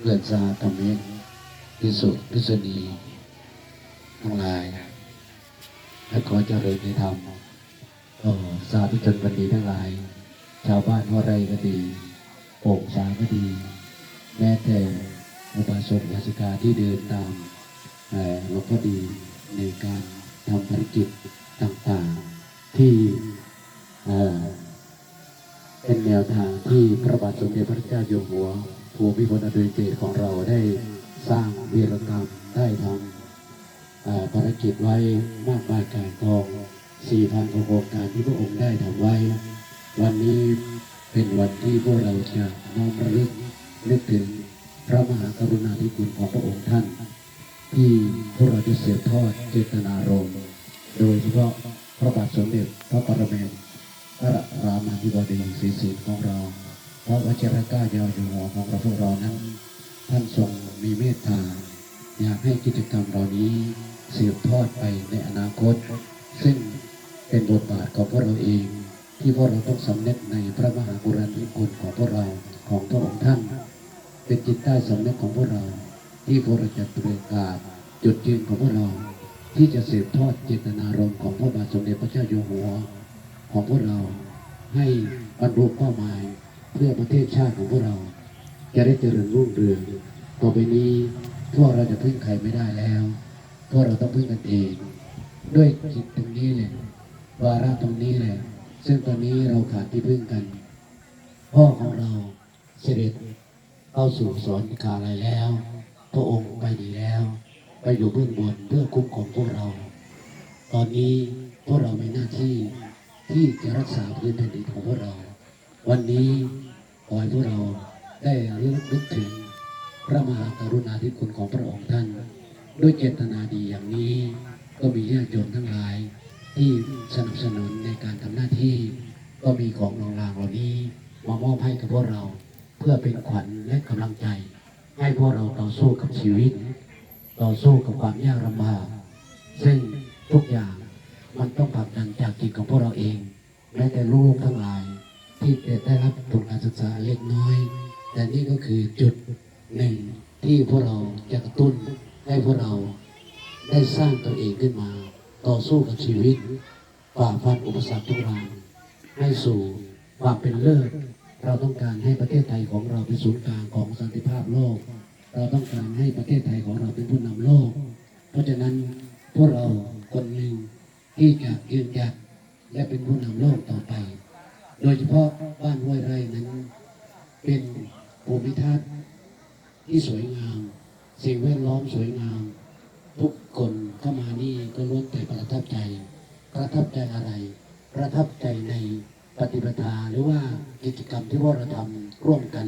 เพื่อนสาธรรมิกพิสุพิสุณีทั้งหลาย และขอเจริญในธรรมก็สาธุชนบันดีทั้งหลาย ชาวบ้านหัวไรก็ดีโป่งสาก็ดี แม้แต่อุบาสกอุบาสิกาที่เดินตามเอ่อหลวงพ่อดีในการทำภารกิจต่างๆที่เเป็นแนวทางที่พระบาทสมเด็จพระเจ้าอยู่หัว ภูมิพลอดุลยเดชของเราได้สร้างวีรกรรมได้ทำภารกิจไว้มากมายกายกอง 4,000โครงการที่พระองค์ได้ทำไว้ วันนี้เป็นวันที่พวกเราจะน้อมระลึกนึกถึงพระมหากรุณาธิคุณของพระองค์ท่าน ที่พวกเราจะเสียทอดเจตนารมณ์โดยเฉพาะพระบาทสมเด็จพระปรเมศพระรามาธิบดีศรีสิทธิ์ของเรา พระวชิรเก้าเยาวอยู่หัวของเราพวกเรานั้น ท่านทรงมีเมตตา อยากให้กิจกรรมเหล่านี้สืบทอดไปในอนาคต ซึ่งเป็นบทบาทของพวกเราเอง ที่พวกเราต้องสำเนึกในพระมหากรุณาธิคุณของพวกเราของพระองค์ท่าน เป็นจิตใต้สำนึกของพวกเรา ที่พวกเราจะประกาศจุดยืนของพวกเรา ที่จะสืบทอดเจตนารมณ์ของพระบาทสมเด็จพระเจ้าอยู่หัว ของพวกเราให้บรรลุเป้าหมาย เพื่อประเทศชาติของพวกเรา จะได้เจริญรุ่งเรืองต่อไปนี้พวกเราจะพึ่งใครไม่ได้แล้ว พวกเราต้องพึ่งกันเอง ด้วยจิตตรงนี้เลยวาระตรงนี้แหละ ซึ่งตอนนี้เราขาดที่พึ่งกัน พ่อของเราเสด็จเข้าสู่สอนกาอะไรแล้ว พระองค์ไปดีแล้ว ไปอยู่เบื้องบนเพื่อคุ้มครองพวกเรา ตอนนี้พวกเรามีหน้าที่ที่จะรักษาพื้นแผ่นดินของพวกเรา วันนี้ขอให้พวกเราได้ระลึกถึงพระมหากรุณาธิคุณของพระองค์ท่าน ด้วยเจตนาดีอย่างนี้ ก็มีญาติโยมทั้งหลาย ที่สนับสนุนในการทำหน้าที่ ก็มีของรางรางเหล่านี้มามอบให้กับพวกเราเพื่อเป็นขวัญและกำลังใจ ให้พวกเราต่อสู้กับชีวิต ต่อสู้กับความยากลำบากซึ่งทุกอย่างมันต้องผลักดันจากจิตของพวกเราเองแม้แต่ลูกทั้งหลาย ที่จะได้รับทุนการศึกษาเล็กน้อย แต่นี่ก็คือจุดหนึ่งที่พวกเราจะกระตุ้นให้พวกเราได้สร้างตัวเองขึ้นมา ต่อสู้กับชีวิตฝ่าฟันอุปสรรคทุกรางให้สู่ความเป็นเลิศเราต้องการให้ประเทศไทยของเราเป็นศูนย์กลางของสันติภาพโลก เราต้องการให้ประเทศไทยของเราเป็นผู้นำโลก เพราะฉะนั้นพวกเราคนหนึ่งที่จะยืนหยัดและเป็นผู้นำโลกต่อไป โดยเฉพาะบ้านห้วยไร่นั้น เป็นภูมิทัศน์ที่สวยงาม สิ่งแวดล้อมสวยงาม ทุกคนเข้ามานี่ก็ล้วนแต่ประทับใจ ประทับใจอะไร ประทับใจในปฏิปทาหรือว่ากิจกรรมที่พวกเราทำร่วมกัน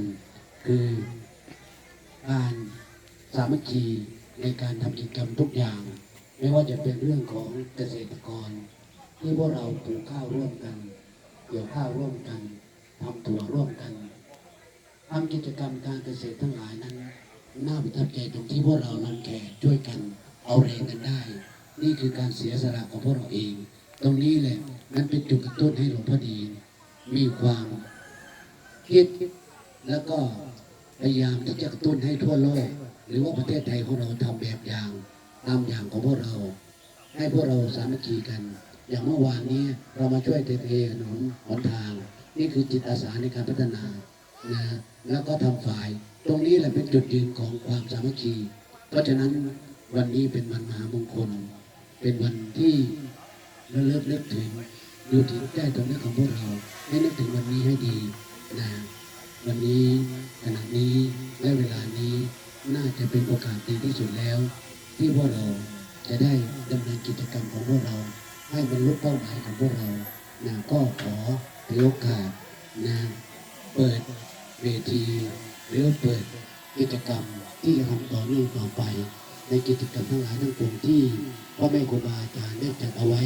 คือการสามัคคีในการทำกิจกรรมทุกอย่าง ไม่ว่าจะเป็นเรื่องของเกษตรกร ที่พวกเราปลูกข้าวร่วมกัน เกี่ยวข้าวร่วมกันทำถั่วร่วมกันทำกิจกรรมการเกษตรทั้งหลายนั้นน่าประทับใจตรงที่พวกเราลงแขกช่วยกันเอาแรงกันได้ นี่คือการเสียสละของพวกเราเอง ตรงนี้แหละนั่นเป็นจุดกระตุ้นให้หลวงพ่อดี มีความคิดแล้วก็พยายามที่จะกระตุ้นให้ทั่วโลก หรือว่าประเทศไทยของเราทำแบบอย่างตามอย่างของพวกเรา ให้พวกเราสามัคคีกัน อย่างเมื่อวานนี้เรามาช่วยเทเทถนนหนทาง นี่คือจิตอาสาในการพัฒนานะแล้วก็ทำฝ่าย ตรงนี้แหละเป็นจุดยืนของความสามัคคีเพราะฉะนั้นวันนี้เป็นวันมหามงคล เป็นวันที่ระลึกนึกถึงดูถึงใจตรงนี้ของพวกเราให้นึกถึงวันนี้ให้ดีนะวันนี้ขณะนี้และเวลานี้น่าจะเป็นโอกาสดีที่สุดแล้ว ที่พวกเราจะได้ดำเนินกิจกรรมของพวกเรา ให้บรรลุเป้าหมายของพวกเรานะก็ขอถือโอกาสนะเปิดเวทีหรือเปิดกิจกรรมที่จะทำต่อเนื่องต่อไป ในกิจกรรมทั้งหลายทั้งปวงที่พ่อแม่ครูบาอาจารย์ได้จัดเอาไว้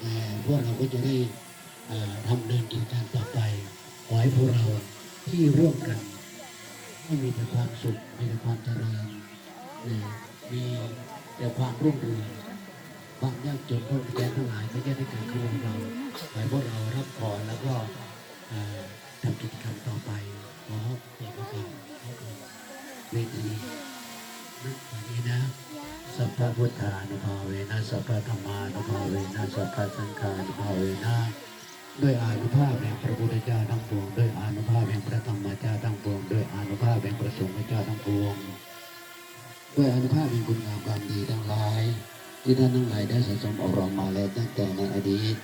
เอ่พวกเราก็จะได้ทำเดินกิจการต่อไปขอให้พวกเราที่ร่วมกันให้มีแต่ความสุขมีแต่ความเจริญมีแต่ความรุ่งเรือง ความยากจนพวกแก่ทั้งหลายไม่ใช่ได้เกิดขึ้นกับเราขอให้พวกเรารับพรแล้วก็ทำกิจกรรมต่อไปขอเอกสารเวทีนะวันนี้นะสัพพะพุทธานุภาเวนะสัพพะธรรมานุภาเวนะสัพพะสังฆานุภาเวนะด้วยอานุภาพแห่งพระพุทธเจ้าทั้งปวงด้วยอานุภาพแห่งพระธรรมเจ้าทั้งปวงด้วยอานุภาพแห่งพระสงฆ์เจ้าทั้งปวงด้วยอานุภาพแห่งคุณงามความดีทั้งหลาย ที่ท่านทั้งหลายได้สะสมอบรมมาแล้วตั้งแต่ในอดีต